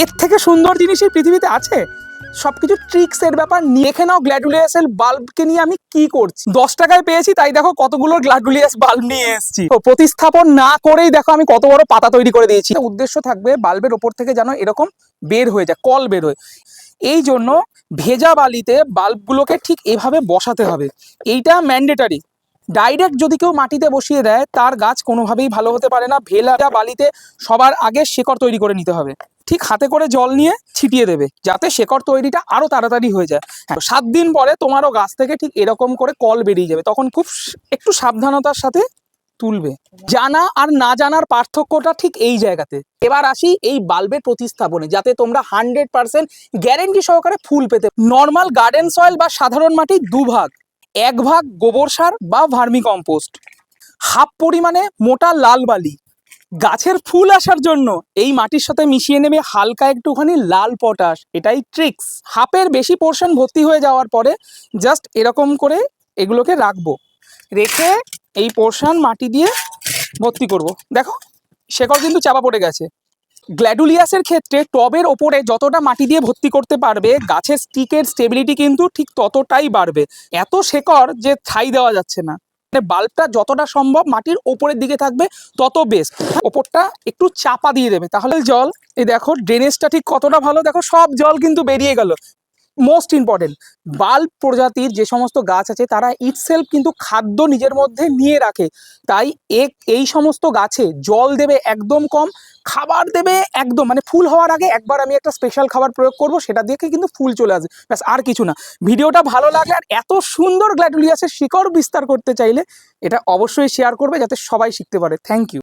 এর থেকে সুন্দর জিনিস এই পৃথিবীতে আছে। সবকিছু ট্রিক্স এর ব্যাপার। নিয়ে দেখে নাও গ্ল্যাডুলিয়াসের বাল্বকে নিয়ে আমি কি করছি? দশ টাকায় পেয়েছি, তাই দেখো কতগুলো গ্ল্যাডুলিয়াস বাল্ব নিয়ে এসেছি। তো প্রতিস্থাপন না করেই দেখো আমি কত বড় পাতা তৈরি করে দিয়েছি। উদ্দেশ্য থাকবে বাল্বের ওপর থেকে যেন এরকম বের হয়ে যায়, কল বের হয়। এই জন্য ভেজা বালিতে বাল্বগুলোকে ঠিক এভাবে বসাতে হবে। এইটা ম্যান্ডেটারি ডাইরেক্ট যদি কেউ মাটিতে বসিয়ে দেয় তার গাছ কোনোভাবেই ভালো হতে পারে না। ভেলা বালিতে সবার আগে শেকড় তৈরি করে নিতে হবে। ঠিক হাতে করে জল নিয়ে ছিটিয়ে দেবে যাতে শেকড় তৈরিটা আরও তাড়াতাড়ি হয়ে যায়। হ্যাঁ, সাত দিন পরে তোমারও গাছ থেকে ঠিক এরকম করে কল বেরিয়ে যাবে। তখন খুব একটু সাবধানতার সাথে তুলবে। জানা আর না জানার পার্থক্যটা ঠিক এই জায়গাতে। এবার আসি এই বাল্বের প্রতিস্থাপনে যাতে তোমরা হান্ড্রেড পার্সেন্ট গ্যারেন্টি সহকারে ফুল পেতে নর্মাল গার্ডেন সয়েল বা সাধারণ মাটি দুভাগ। এক ভাগ গোবর সার বা ভার্মি কম্পোস্ট হাফ পরিমাণে মোটা লাল বালি। গাছের ফুল আসার জন্য এই মাটির সাথে মিশিয়ে নেবে হালকা একটুখানি লাল পটাশ। এটাই ট্রিক্স। হাফের বেশি পোর্শন ভর্তি হয়ে যাওয়ার পরে জাস্ট এরকম করে এগুলোকে রাখব। রেখে এই পোর্শন মাটি দিয়ে ভর্তি করব। দেখো, শেকড় কিন্তু চাপা পড়ে গেছে। গ্ল্যাডুলিয়াসের ক্ষেত্রে টবের ওপরে যতটা মাটি দিয়ে ভর্তি করতে পারবে, গাছের স্টিকের স্টেবিলিটি কিন্তু ঠিক ততটাই বাড়বে। এত শেকড় যে ছাই দেওয়া যাচ্ছে না। মানে বাল্বটা যতটা সম্ভব মাটির ওপরের দিকে থাকবে, তত বেস্ট ওপরটা একটু চাপা দিয়ে দেবে। তাহলে জল, এই দেখো ড্রেনেজটা ঠিক কতটা ভালো? দেখো সব জল কিন্তু বেরিয়ে গেল। মোস্ট ইম্পর্টেন্ট বাল্ব প্রজাতির যে সমস্ত গাছ আছে, তারা ইটসেলফ কিন্তু খাদ্য নিজের মধ্যে নিয়ে রাখে। তাই এক এই সমস্ত গাছে জল দেবে একদম কম খাবার দেবে একদম মানে ফুল হওয়ার আগে একবার আমি একটা স্পেশাল খাবার প্রয়োগ করব, সেটা দেখে কিন্তু ফুল চলে আসবে, ব্যাস আর কিছু না। ভিডিওটা ভালো লাগে আর এত সুন্দর গ্ল্যাডুলিয়াসের শিকড় বিস্তার করতে চাইলে, এটা অবশ্যই শেয়ার করবে যাতে সবাই শিখতে পারে। Thank you